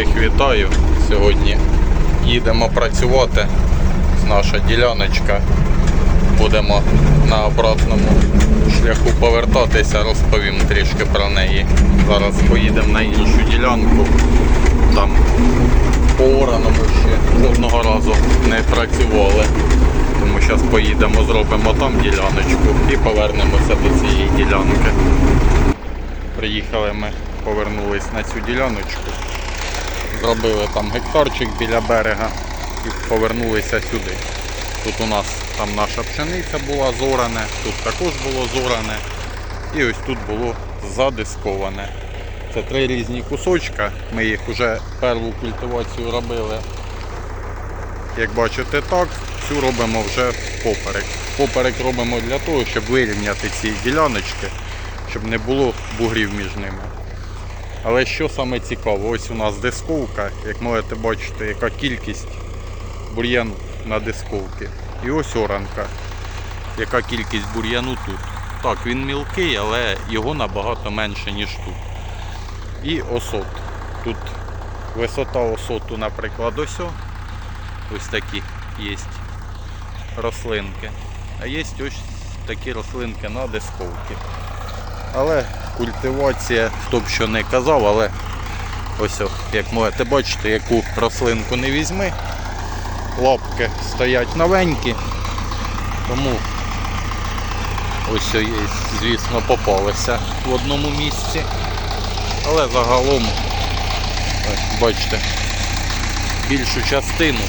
Всіх вітаю. Сьогодні їдемо працювати. Наша діляночка. Будемо на обратному шляху повертатися, розповім трішки про неї. Зараз поїдемо на іншу ділянку. Там по ораному ще жодного разу не працювали. Тому зараз поїдемо, зробимо там діляночку і повернемося до цієї ділянки. Приїхали ми, повернулись на цю діляночку. Зробили там гектарчик біля берега і повернулися сюди. Тут у нас там наша пшениця була зоране, тут також було зоране. І ось тут було задисковане. Це три різні кусочка. Ми їх вже перву культивацію робили. Як бачите так, цю робимо вже поперек. Поперек робимо для того, щоб вирівняти ці діляночки, щоб не було бугрів між ними. Але що саме цікаво, ось у нас дисковка, як можете бачити, яка кількість бур'яну на дисковці. І ось оранка, яка кількість бур'яну тут. Так, він мілкий, але його набагато менше, ніж тут. І осот. Тут висота осоту, наприклад, ось. Ось такі є рослинки. А є ось такі рослинки на дисковці. Але культивація, хто б що не казав, але ось, як можете бачити, яку рослинку не візьми, лапки стоять новенькі, тому ось є, звісно, попалися в одному місці. Але загалом, ось, бачите, більшу частину,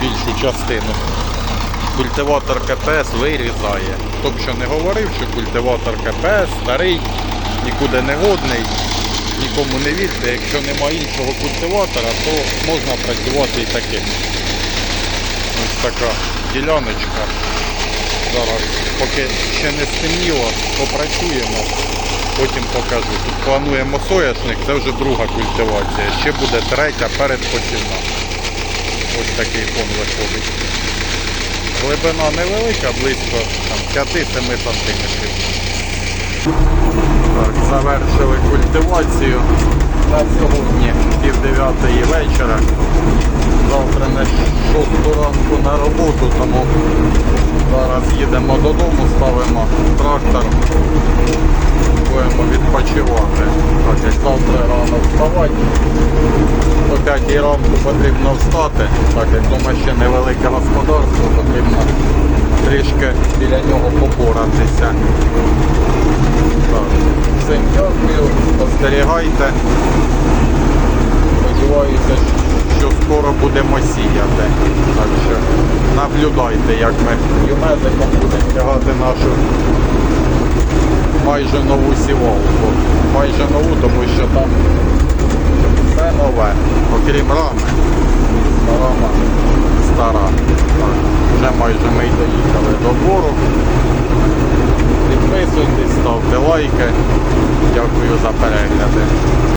більшу частину культиватор КПС вирізає. Б що не говорив, що культиватор КПС старий, нікуди не годний, нікому не вірте. Якщо нема іншого культиватора, то можна працювати і таким. Ось така діляночка. Зараз, поки ще не стемніло, попрацюємо, потім покажу. Тут плануємо соняшник, це вже друга культивація. Ще буде третя передпосівна. Ось такий фон виходить. Глибина невелика, близько 5-7 сантиметрів. Так, завершили культивацію на сьогодні пів дев'ятої вечора. Завтра на 6 ранку на роботу, тому зараз їдемо додому, ставимо трактор, будемо відпочивати. Так, як завтра рано вставати. 5 потрібно встати, так як вдома ще невелике господарство, потрібно трішки біля нього попоратися. Так, всім дякую, спостерігайте. Сподіваюся, що скоро будемо сіяти. Так що наблюдайте, як ми юмезиком будемо тягати нашу майже нову сівалку. Майже нову, тому що там все нове, окрім рами. Рама стара. Вже майже ми доїхали до бору. Підписуйтесь, ставте лайки. Дякую за перегляди.